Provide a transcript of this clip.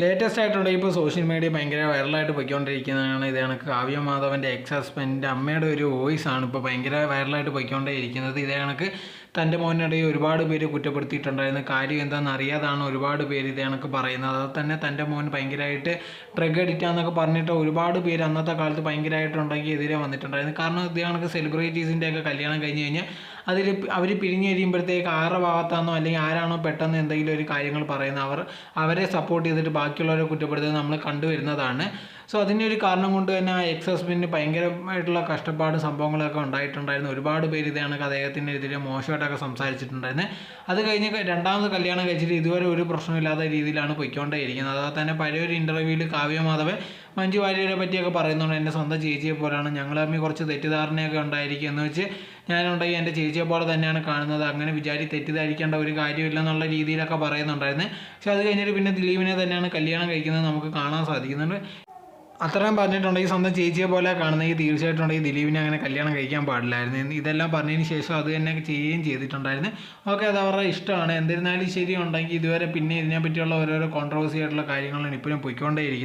Latest ആയിട്ടുള്ള ഇപ്പോൾ social media ഭയങ്കര വൈറലായിട്ട് പോയിക്കൊണ്ടിരിക്കുന്നതാണ്. ഇത് കണക്ക് കാവ്യ മാധവന്റെ എക്സ് ഹസ്ബൻഡിന്റെ അമ്മയുടെ ഒരു വോയിസ് ആണ് ഇപ്പോൾ ഭയങ്കര വൈറലായിട്ട് പോയിക്കൊണ്ടേയിരിക്കുന്നത്. ഇതേ കണക്ക് തന്റെ മോനിടയിൽ ഒരുപാട് പേര് കുറ്റപ്പെടുത്തിയിട്ടുണ്ടായിരുന്നു. കാര്യം എന്താണെന്ന് അറിയാതാണ് ഒരുപാട് പേര് ഇതേ കണക്ക് പറയുന്നത്. അത് തന്നെ തന്റെ മോൻ ഭയങ്കരമായിട്ട് ഡ്രഗ് അഡിക്റ്റാന്നൊക്കെ പറഞ്ഞിട്ട് ഒരുപാട് പേര് അന്നത്തെ കാലത്ത് ഭയങ്കരമായിട്ടുണ്ടെങ്കിൽ എതിരെ വന്നിട്ടുണ്ടായിരുന്നു. കാരണം ഇതേ കണക്ക് സെലിബ്രിറ്റീസിന്റെയൊക്കെ കല്യാണം കഴിഞ്ഞ് കഴിഞ്ഞാൽ അതിൽ അവർ പിരിഞ്ഞു കഴിയുമ്പോഴത്തേക്ക് ആരുടെ ഭാഗത്താണോ അല്ലെങ്കിൽ ആരാണോ പെട്ടെന്ന് എന്തെങ്കിലും ഒരു കാര്യങ്ങൾ പറയുന്നത്. അവർ അവരെ സപ്പോർട്ട് ചെയ്തിട്ട് ബാക്കിയുള്ളവരെ കുറ്റപ്പെടുത്തുന്നത് നമ്മൾ കണ്ടുവരുന്നതാണ്. സോ അതിന്റെ ഒരു കാരണം കൊണ്ട് തന്നെ ആ എക്സ് ഹസ്ബൻഡിന് ഭയങ്കരമായിട്ടുള്ള കഷ്ടപ്പാടും സംഭവങ്ങളൊക്കെ ഉണ്ടായിട്ടുണ്ടായിരുന്നു. ഒരുപാട് പേര് ഇതാണ് അദ്ദേഹത്തിന്റെ അദ്ദേഹത്തിനെതിരെ മോശമായിട്ടൊക്കെ സംസാരിച്ചിട്ടുണ്ടായിരുന്നത് അത് കഴിഞ്ഞ് രണ്ടാമത് കല്യാണം കഴിച്ചിട്ട് ഇതുവരെ ഒരു പ്രശ്നമില്ലാത്ത രീതിയിലാണ് പൊയ്ക്കൊണ്ടേയിരിക്കുന്നത്. അതുപോലെ തന്നെ പഴയ ഒരു ഇന്റർവ്യൂവിൽ കാവ്യ മാധവൻ മഞ്ജു വാര്യരെ പറ്റിയൊക്കെ പറയുന്നുണ്ട്. എന്റെ സ്വന്തം ചേച്ചിയെ പോലെയാണ്. ഞങ്ങൾ തമ്മിൽ കുറച്ച് തെറ്റിദ്ധാരണയൊക്കെ ഉണ്ടായിരിക്കും എന്ന് വെച്ച് ഞാനുണ്ടെങ്കിൽ എന്റെ ചേച്ചിയെ പോലെ തന്നെയാണ് കാണുന്നത്. അങ്ങനെ വിചാരി തെറ്റിദ്ധരിക്കേണ്ട ഒരു കാര്യമില്ല എന്നുള്ള രീതിയിലൊക്കെ പറയുന്നുണ്ടായിരുന്നു. പക്ഷെ അത് കഴിഞ്ഞിട്ട് പിന്നെ ദിലീപിനെ തന്നെയാണ് കല്യാണം കഴിക്കുന്നത് നമുക്ക് കാണാൻ സാധിക്കുന്നുണ്ട്. അത്രയും പറഞ്ഞിട്ടുണ്ടെങ്കിൽ സ്വന്തം ചേച്ചിയെ പോലെ കാണുന്നെങ്കിൽ തീർച്ചയായിട്ടും ഉണ്ടെങ്കിൽ ദിലീപിനെ അങ്ങനെ കല്യാണം കഴിക്കാൻ പാടില്ലായിരുന്നു. ഇതെല്ലാം പറഞ്ഞതിന് ശേഷം അത് തന്നെ ചെയ്യുകയും ചെയ്തിട്ടുണ്ടായിരുന്നു. ഓക്കെ അത് അവരുടെ ഇഷ്ടമാണ്. എന്നിരുന്നാലും ശരിയുണ്ടെങ്കിൽ ഇതുവരെ പിന്നെ ഇതിനെപ്പറ്റിയുള്ള ഓരോരോ കോൺട്രവേഴ്സി ആയിട്ടുള്ള കാര്യങ്ങളാണ് ഇപ്പോഴും പോയിക്കൊണ്ടേയിരിക്കുന്നത്.